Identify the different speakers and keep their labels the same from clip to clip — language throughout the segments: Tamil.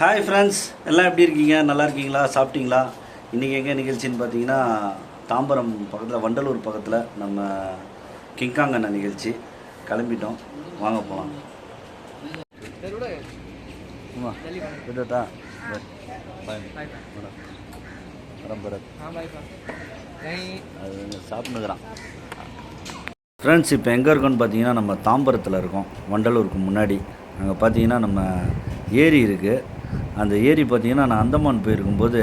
Speaker 1: ஹாய் ஃப்ரெண்ட்ஸ் எல்லாம் எப்படி இருக்கீங்க நல்லா இருக்கீங்களா சாப்பிட்டீங்களா இன்றைக்கி எங்கே நிகழ்ச்சின்னு பார்த்தீங்கன்னா தாம்பரம் பக்கத்தில் வண்டலூர் பக்கத்தில் நம்ம கிங்காங்கண்ண நிகழ்ச்சி கிளம்பிட்டோம் வாங்க போகலாம் அது சாப்பிட்டுக்கிறான் ஃப்ரெண்ட்ஸ் இப்போ எங்கே இருக்கோன்னு பார்த்தீங்கன்னா நம்ம தாம்பரத்தில் இருக்கோம் வண்டலூருக்கு முன்னாடி அங்கே பார்த்தீங்கன்னா நம்ம ஏரி இருக்குது அந்த ஏரி பார்த்திங்கன்னா நான் அந்தமான் போயிருக்கும்போது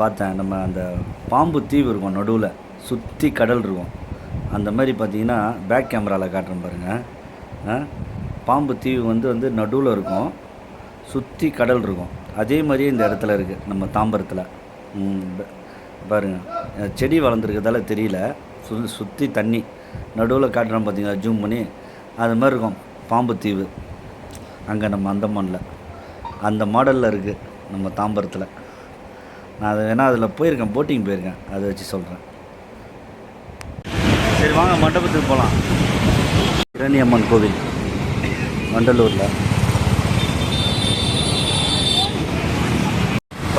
Speaker 1: பார்த்தேன் நம்ம அந்த பாம்பு தீவு இருக்கும் நடுவில் சுற்றி கடல் இருக்கும் அந்த மாதிரி பார்த்தீங்கன்னா பேக் கேமராவில் காட்டுறேன் பாருங்கள் பாம்பு தீவு வந்து வந்து நடுவில் இருக்கும் சுற்றி கடல் இருக்கும் அதே மாதிரியே இந்த இடத்துல இருக்குது நம்ம தாம்பரத்தில் பாருங்கள் செடி வளர்ந்துருக்கதால தெரியல சு சுற்றி தண்ணி நடுவில் காட்டுறோம் பார்த்தீங்களா ஜூம் பண்ணி அது மாதிரி இருக்கும் பாம்பு தீவு அங்கே நம்ம அந்தமானில் அந்த மாடலில் இருக்குது நம்ம தாம்பரத்தில் நான் அது வேணால் அதில் போயிருக்கேன் போட்டிங் போயிருக்கேன் அதை வச்சு சொல்கிறேன் சரி வாங்க மண்டபத்துக்கு போகலாம் இரணியம்மன் கோவில் வண்டலூரில்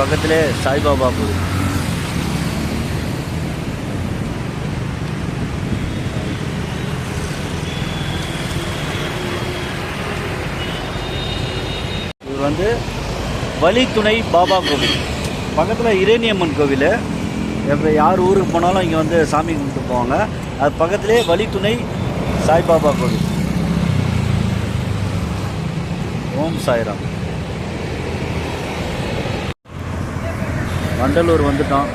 Speaker 1: பக்கத்திலே சாய்பாபா கோவில் வந்து வழித்துணை பாபா கோவில் பக்கத்தில் இரேனியம்மன் கோவில் எப்போ யார் ஊருக்கு போனாலும் இங்கே வந்து சாமி கும்பிட்டு போவாங்க அது பக்கத்துலேயே வழித்துணை சாய்பாபா கோவில் ஓம் சாய்ராம் வண்டலூர் வந்துட்டோம்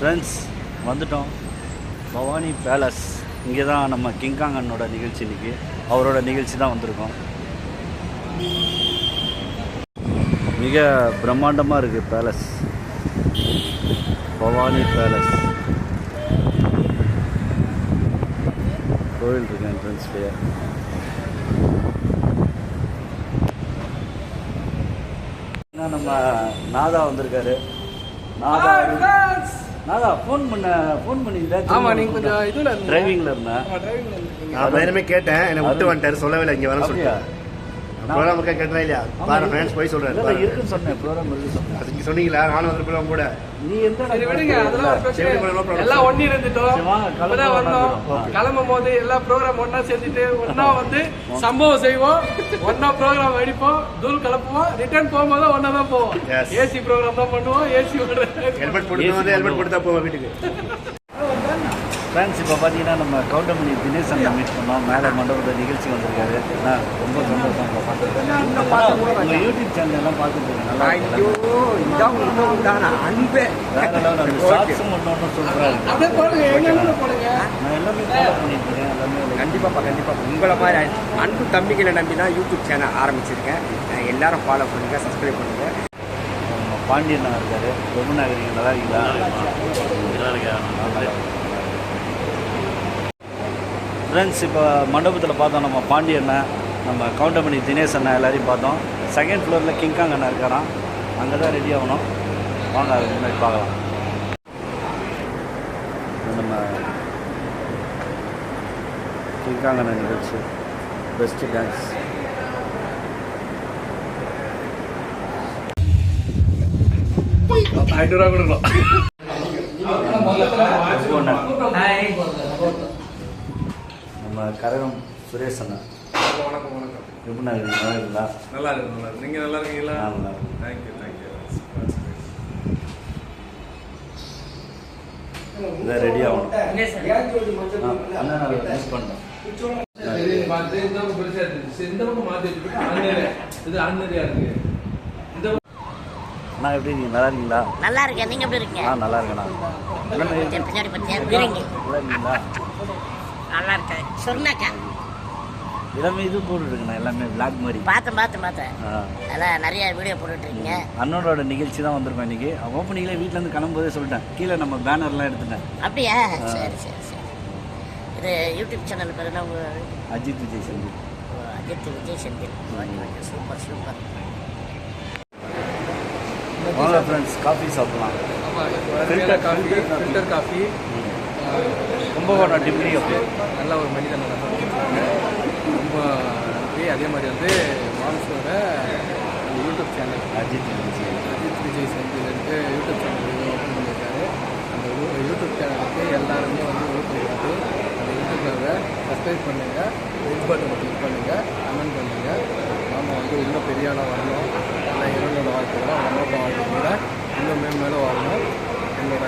Speaker 1: ஃப்ரெண்ட்ஸ் வந்துட்டோம் பவானி பேலஸ் இங்கே தான் நம்ம கிங்காங்கன்னோட நிகழ்ச்சி இன்னைக்கு அவரோட நிகழ்ச்சி தான் வந்திருக்கோம் மிக பிரம்மாண்டமாக இருக்குது பேலஸ் பவானி பேலஸ் கோவில் இருக்கு என்ட்ரன்ஸ்லேயே நம்ம நாதா வந்திருக்காரு நாதா நான் ஃபோன் பண்ண ஃபோன் பண்ணி பண்ணியிருந்தேன்
Speaker 2: ஆமாம் நீங்கள் கொஞ்சம் இதில் டிரைவிங்கில் இருந்தேன்
Speaker 3: நான் வேணுமே கேட்டேன் என்னை விட்டு வந்துட்டாரு சொல்லவே இல்லை இங்கே வர சொல்லியா ப்ரோக்ராம் இருக்கா கேட்டதா இல்லையா பாரு ஃப்ரெண்ட்ஸ் போய் சொல்கிறேன்
Speaker 1: இருக்குன்னு சொன்னேன் ப்ரோக்ராம் இருக்கு
Speaker 3: சொன்னேன் அதுக்கு சொன்னீங்களா நானும் வந்துருப்போம் கூட
Speaker 2: நீ எந்த விடுங்க அதெல்லாம் எல்லாம் ஒண்ணி இருந்துட்டோம் இப்பதான் வந்தோம் கிளம்பும் போது எல்லா ப்ரோக்ராம் ஒன்னா சேர்ந்துட்டு ஒன்னா வந்து சம்பவம் செய்வோம் ஒன்னா ப்ரோக்ராம் அடிப்போம் தூள் கலப்புவோம் ரிட்டர்ன் போகும்போது ஒன்னா தான் போவோம் ஏசி ப்ரோக்ராம் தான் பண்ணுவோம் ஏசி
Speaker 3: ஹெல்மெட் போட்டு ஹெல்மெட் போட்டு தான் போவோம் வீட்டுக்கு
Speaker 1: ஃபேன்ஸ் இப்போ பார்த்தீங்கன்னா நம்ம கவுண்டமணி தினேஷ் அண்ணன் மீட் பண்ணோம் மேலே மண்டபத்தில் நிகழ்ச்சி வந்திருக்காரு ரொம்ப சந்தோஷம் உங்கள் யூடியூப் சேனல் எல்லாம் பார்த்துருக்கீங்க
Speaker 4: நல்லா ஐயோ இதான் அன்பே
Speaker 1: வேற ஒன்று ஒன்று சொல்கிறாரு நான் எல்லாமே ஃபாலோ பண்ணியிருக்கேன் எல்லாமே கண்டிப்பாக உங்களை மாதிரி அன்பு தம்பிகளை நம்பி தான் யூடியூப் சேனல் ஆரம்பிச்சிருக்கேன் எல்லாரும் ஃபாலோ பண்ணுங்கள் சப்ஸ்கிரைப் பண்ணுங்கள் பாண்டியன் இருக்காரு ரொம்ப நாகரிகம் நல்லா இருக்கீங்களா நல்லா இருக்கா ஃப்ரெண்ட்ஸ் இப்போ மண்டபத்தில் பார்த்தோம் நம்ம பாண்டியண்ணன் நம்ம கவுண்டமணி தினேஷ் அண்ணா எல்லாரையும் பார்த்தோம் செகண்ட் ஃப்ளோரில் கிங்காங் அண்ணா இருக்காராம் அங்கே தான் ரெடி ஆகணும் வாங்க அதுக்கு முன்னாடி பார்க்கலாம் நம்ம கிங்காங் அண்ணன் நிகழ்ச்சி பெஸ்ட்டு டான்ஸ் ஹைட்ரா
Speaker 5: கொடுக்கலாம்
Speaker 1: கரகம் சுரேஷ் அண்ணா வணக்கம் வணக்கம் எப்படி நல்லா
Speaker 6: நல்லா இருக்கு நல்லா இருக்கு நல்லா இருக்கீங்களா நல்லா இருக்கு தேங்க்யூ தேங்க்யூ
Speaker 1: இதை ரெடி ஆகணும் அண்ணா மிஸ் பண்ணோம் அண்ணா எப்படி நீங்க நல்லா இருக்கீங்களா
Speaker 7: நல்லா இருக்கேன் நீங்க எப்படி இருக்கீங்க நல்லா நல்லா இருக்கேன் சொர்ணாக்கா
Speaker 1: எல்லாமே இது போட்டுருக்கேண்ணா எல்லாமே விளாக் மாதிரி
Speaker 7: பார்த்தேன் பார்த்தேன் பார்த்தேன் அதான் நிறைய வீடியோ போட்டுட்ருக்கீங்க
Speaker 1: அண்ணனோட நிகழ்ச்சி தான் வந்திருப்பேன் இன்னைக்கு ஓப்பனிங்லேயே வீட்டிலேருந்து கிளம்பும்போதே சொல்லிட்டேன் கீழே நம்ம பேனர்லாம் எடுத்துட்டேன்
Speaker 7: அப்படியா சரி சரி சரி இது யூடியூப் சேனல் பேர் என்ன
Speaker 1: Ajith Vijay Senthil
Speaker 7: Ajith Vijay Senthil okay super super
Speaker 1: வாங்க ஃப்ரெண்ட்ஸ் காஃபி சாப்பிடலாம் filter coffee filter coffee Kumbakonam degree அப்படி நல்ல ஒரு மனிதன் ரொம்ப அதே மாதிரி வந்து மாம்சோட யூடியூப் சேனல் அஜித் அஜித் விஜய் சந்திலேருந்து யூடியூப் சேனல் ஓப்பன் பண்ணியிருக்காரு அந்த யூடியூப் சேனலுக்கு எல்லாருமே வந்து ஊக்குவிக்காது அந்த யூடியூப் சப்ஸ்கிரைப் பண்ணுங்கள் லைக் பட்டன் கிளிக் பண்ணுங்கள் கமெண்ட் பண்ணுங்கள் நாம் வந்து இன்னும் பெரிய ஆளாக வரணும் எல்லா இவங்களோட வாழ்க்கையில் வாழ்க்கை கூட இன்னும் மேலும் வரணும் என்னோட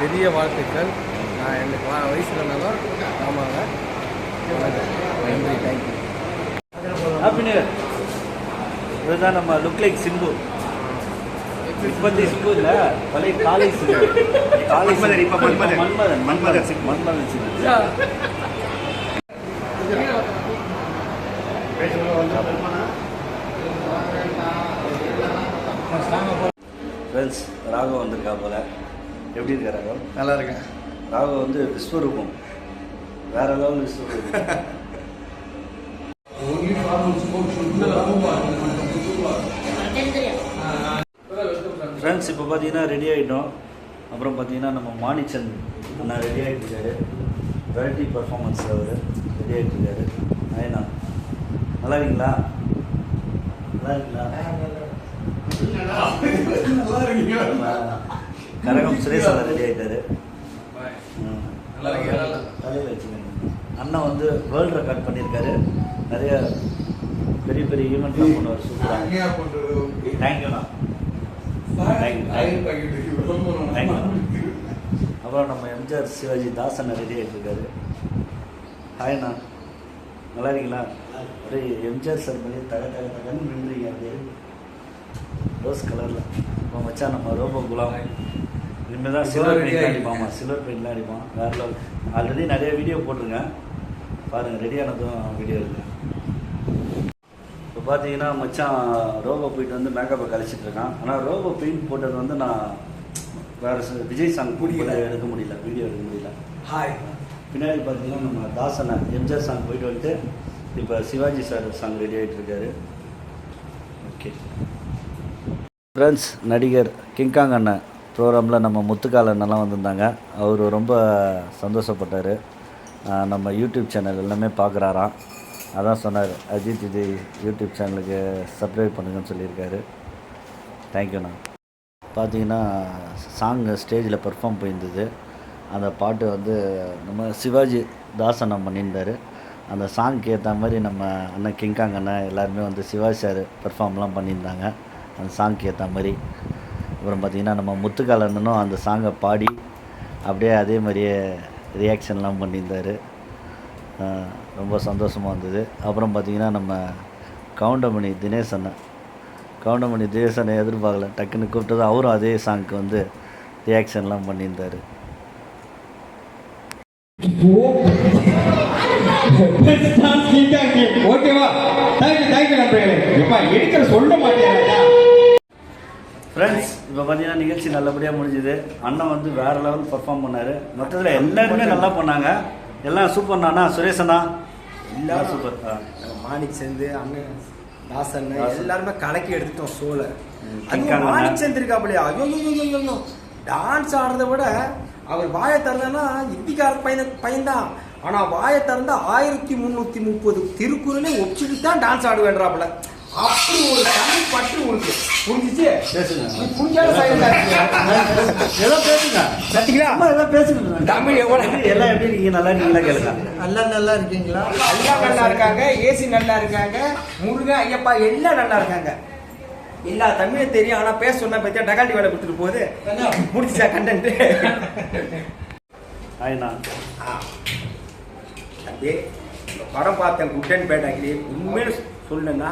Speaker 1: பெரிய வாழ்த்துக்கள் நான் எனக்கு வயசு இல்லைனாலும் ஆமாங்க நன்றி தேங்க்யூ ஹாப்பி நியூ இதுதான் நம்ம லுக் லைக் சிம்பு இப்பத்தி சிம்பு இல்லை பழைய காலை சிம்பு காலை மன்மதன் இப்போ மன்மதன் மன்மதன் மன்மதன் சிம்பு மன்மதன் ஃப்ரெண்ட்ஸ் ராகம் வந்திருக்கா போல எப்படி இருக்கா ராகம் நல்லா இருக்கேன் ராகு வந்து விஸ்வரூபம் வேற லெவல் விஸ்வரூபம் ஃப்ரெண்ட்ஸ் இப்போ பார்த்தீங்கன்னா ரெடி ஆகிட்டோம் அப்புறம் பார்த்தீங்கன்னா நம்ம மாணிச்சன் அண்ணா ரெடி ஆகிட்டுருக்காரு வெரைட்டி பர்ஃபார்மன்ஸ் அவர் ரெடி ஆகிட்டுருக்காரு நயனா நல்லா இருக்கீங்களா நல்லா இருக்கீங்களா கரகம் சுரேஷ் ரெடி ஆகிட்டாரு
Speaker 8: தலையில்
Speaker 1: அண்ணா வந்து வேர்ல்டு ரெக்கார்ட் பண்ணியிருக்காரு நிறைய பெரிய பெரிய ஈவெண்ட் பண்ணுவார்
Speaker 8: சூப்பராக தேங்க்யூண்ணா
Speaker 1: அப்புறம் நம்ம எம்ஜிஆர் சிவாஜி தாசன் ரெடி ஆகிட்டுருக்காரு ஹாய்ண்ணா நல்லா இருக்கீங்களா அப்படியே எம்ஜிஆர் சார் பண்ணி தக தக தகன்னு நின்றுங்க அப்படியே ரோஸ் கலரில் இப்போ மச்சான் நம்ம ரோபோ குலாம் இனிமேல் சில்வர் பெயிண்ட்லாம் அடிப்பான் ஆமாம் சில்வர் பெயிண்ட்லாம் அடிப்பான் வேற லெவல் ஆல்ரெடி நிறைய வீடியோ போட்டிருக்கேன் பாருங்கள் ரெடியானதும் வீடியோ இருக்குது இப்போ பார்த்தீங்கன்னா மச்சான் ரோபோ போயிட்டு வந்து மேக்கப்பை கழிச்சிட்டு இருக்கான் ஆனால் ரோபோ பெயிண்ட் போட்டது வந்து நான் வேறு விஜய் சாங் பிடிக்கல எடுக்க முடியல வீடியோ எடுக்க முடியல ஹாய் பின்னாடி பார்த்தீங்கன்னா நம்ம தாசனை எம்ஜிஆர் சாங் போயிட்டு வந்துட்டு இப்போ சிவாஜி சார் சாங் ரெடி ஆகிட்டுருக்காரு ஓகே ஃப்ரெண்ட்ஸ் நடிகர் கிங்காங் அண்ணன் ப்ரோக்ராமில் நம்ம முத்துக்காலன்னெல்லாம் வந்திருந்தாங்க அவர் ரொம்ப சந்தோஷப்பட்டார் நம்ம யூடியூப் சேனல் எல்லாமே பார்க்குறாராம் அதான் சொன்னார் அஜித் இது யூடியூப் சேனலுக்கு சப்ஸ்கிரைப் பண்ணுங்கன்னு சொல்லியிருக்காரு தேங்க்யூண்ணா பார்த்தீங்கன்னா சாங்கு ஸ்டேஜில் பெர்ஃபார்ம் போயிருந்தது அந்த பாட்டு வந்து நம்ம சிவாஜி தாசனம் பண்ணியிருந்தார் அந்த சாங்க்கு ஏற்ற மாதிரி நம்ம அண்ணன் கிங்காங் அண்ணன் எல்லாருமே வந்து சிவாஜி சார் பெர்ஃபார்ம்லாம் பண்ணியிருந்தாங்க அந்த சாங்க்கு ஏற்ற மாதிரி அப்புறம் பார்த்திங்கன்னா நம்ம முத்துக்காலண்ணனும் அந்த சாங்கை பாடி அப்படியே அதே மாதிரியே ரியாக்ஷன்லாம் பண்ணியிருந்தார் ரொம்ப சந்தோஷமாக இருந்தது அப்புறம் பார்த்திங்கன்னா நம்ம கவுண்டமணி தினேஷ் அண்ணன் கவுண்டமணி தினேஷ் அண்ணன் எதிர்பார்க்கல டக்குன்னு கூப்பிட்டது அவரும் அதே சாங்க்கு வந்து ரியாக்ஷன்லாம் பண்ணியிருந்தார்
Speaker 9: ஓகேவா தேங்க்யூ தேங்க்யூ நண்பர்களே எப்பா எடுக்கிற சொல்ல மாட்டேன்
Speaker 1: ஃப்ரெண்ட்ஸ் இப்போ பார்த்தீங்கன்னா நிகழ்ச்சி நல்லபடியாக முடிஞ்சுது அண்ணன் வந்து வேற லெவல் பர்ஃபார்ம் பண்ணார் மொத்தத்தில் எல்லாருமே நல்லா பண்ணாங்க எல்லாம் சூப்பர் அண்ணா சுரேஷ் அண்ணா எல்லாம் சூப்பர்
Speaker 10: மாணிக் சேர்ந்து அண்ணன் தாசன் எல்லாருமே கலக்கி எடுத்துட்டோம் சோலை அது மாணிக் சேர்ந்துருக்காப்லையா ஐயோ ஐயோ டான்ஸ் ஆடுறதை விட அவர் வாயை திறந்தனா இந்திக்கார பையன் பையன்தான் ஆனால் வாயை திறந்த ஆயிரத்தி முந்நூற்றி முப்பது திருக்குறளை ஒப்பிட்டு தான் டான்ஸ் ஆடுவேன்றாப்புல அப்படி ஒரு தனி பற்று உருக்கு புரிஞ்சிச்சு பேசுங்க புரிஞ்சாலும் சைலண்டா இருக்கீங்க
Speaker 1: பேசுங்க சத்திங்களா அம்மா ஏதோ பேசுங்க தமிழ் எவ்வளவு எல்லாம் எப்படி நீங்க நல்லா இருக்கீங்களா கேளுங்க எல்லாம் நல்லா இருக்கீங்களா எல்லாம் நல்லா இருக்காங்க ஏசி நல்லா இருக்காங்க முருகன் ஐயப்பா எல்லாம் நல்லா இருக்காங்க எல்லா தமிழும் தெரியும் ஆனா பேச சொன்னா பத்தியா டகாட்டி வேலை கொடுத்துட்டு போகுது முடிச்சா கண்டன்ட் ஆயினா
Speaker 10: தம்பி படம் பார்த்தேன் குட்டன் பேட்டாக்கிலே உண்மையில சொல்லணும்னா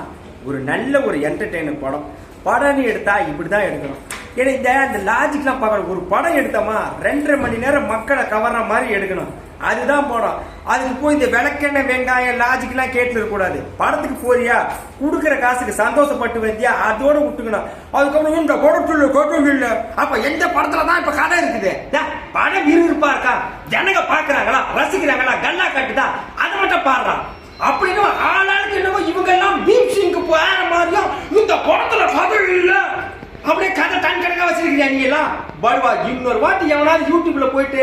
Speaker 10: ஒரு நல்ல ஒரு என்டர்டெயினர் படம் படம்னு எடுத்தா இப்படி தான் எடுக்கணும் ஏன்னா இந்த அந்த லாஜிக்லாம் பார்க்கணும் ஒரு படம் எடுத்தோமா ரெண்டரை மணி நேரம் மக்களை கவர்ற மாதிரி எடுக்கணும் அதுதான் படம் அதுக்கு போய் இந்த விளக்கெண்ணெய் வெங்காயம் லாஜிக்லாம் கேட்டு இருக்கக்கூடாது படத்துக்கு போறியா கொடுக்குற காசுக்கு சந்தோஷப்பட்டு வந்தியா அதோட விட்டுக்கணும் அதுக்கப்புறம் இந்த குடத்துள்ள கொட்டும் அப்ப எந்த படத்துல தான் இப்ப கதை இருக்குது படம் விறுவிறுப்பா இருக்கா ஜனங்க பாக்குறாங்களா ரசிக்கிறாங்களா கல்லா கட்டுதா அதை மட்டும் பாடுறான் அப்படின்னு ஆளாளுக்கு என்னமோ இவங்க எல்லாம் பீப் சிங்க்கு போற மாதிரியும் இந்த படத்துல பதில் இல்ல அப்படியே கதை டன் கணக்கா வச்சிருக்கியா நீங்க எல்லாம் வருவா இன்னொரு வாட்டி எவனாவது யூடியூப்ல போயிட்டு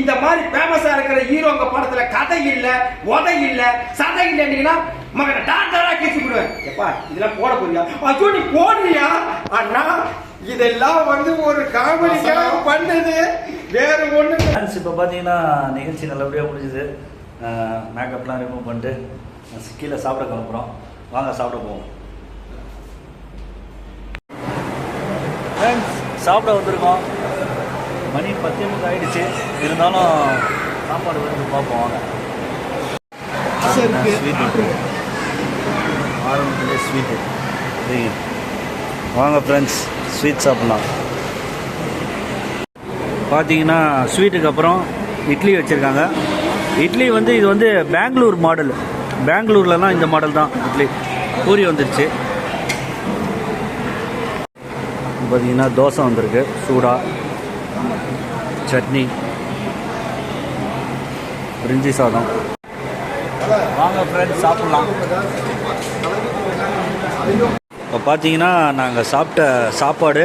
Speaker 10: இந்த மாதிரி ஃபேமஸா இருக்கிற ஹீரோங்க படத்துல கதை இல்ல உதை இல்ல சதை இல்லைன்னா மகனை டாக்டரா கேச்சு விடுவேன் எப்பா இதெல்லாம் போட போறியா அச்சோ நீ போடுறியா அண்ணா இதெல்லாம் வந்து ஒரு காமெடிக்காக பண்ணது வேற ஒண்ணு
Speaker 1: இப்போ பார்த்தீங்கன்னா நிகழ்ச்சி நல்லபடியாக முடிஞ்சது மேக்கப்லாம் ரிமூவ் பண்ணிட்டு கீழே சாப்பிட கிளம்புறோம் வாங்க சாப்பிட போவோம் சாப்பிட வந்திருக்கோம் மணி பத்து நிமிஷம் ஆயிடுச்சு இருந்தாலும் சாப்பாடு வந்து பார்ப்போம் வாங்க ஆரம்பத்துலேயே ஸ்வீட்டு வாங்க ஃப்ரெண்ட்ஸ் ஸ்வீட் சாப்பிட்லாம் பார்த்தீங்கன்னா ஸ்வீட்டுக்கு அப்புறம் இட்லி வச்சுருக்காங்க இட்லி வந்து இது வந்து பெங்களூர் மாடல் பெங்களூர்லலாம் இந்த மாடல் தான் இட்லி பூரி வந்துருச்சு பார்த்தீங்கன்னா தோசை வந்திருக்கு சூடாக சட்னி பிரிஞ்சி சாதம் வாங்க ஃப்ரெண்ட்ஸ் சாப்பிட்லாம் இப்போ பார்த்தீங்கன்னா நாங்கள் சாப்பிட்ட சாப்பாடு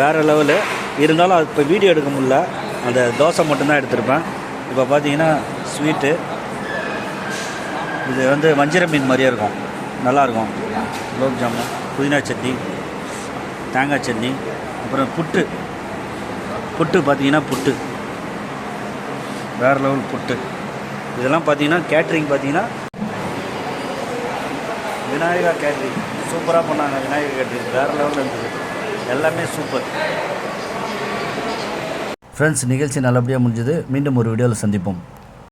Speaker 1: வேறு லெவலு இருந்தாலும் அது இப்போ வீடியோ எடுக்க முடில அந்த தோசை மட்டும்தான் எடுத்திருப்பேன் இப்போ பார்த்தீங்கன்னா ஸ்வீட்டு இது வந்து வஞ்சிர மீன் மாதிரியே இருக்கும் நல்லாயிருக்கும் குலோப் ஜாமுன் புதினா சட்னி தேங்காய் சட்னி அப்புறம் புட்டு புட்டு பார்த்தீங்கன்னா புட்டு வேறு லெவல் புட்டு இதெல்லாம் பார்த்தீங்கன்னா கேட்ரிங் பார்த்தீங்கன்னா விநாயகா கேட்ரிங் சூப்பராக பண்ணாங்க விநாயகர் கேட்ரிங் வேறு லெவலில் இருந்தது எல்லாமே சூப்பர் ஃப்ரெண்ட்ஸ் நிகழ்ச்சி நல்லபடியாக முடிஞ்சது மீண்டும் ஒரு வீடியோவில் சந்திப்போம்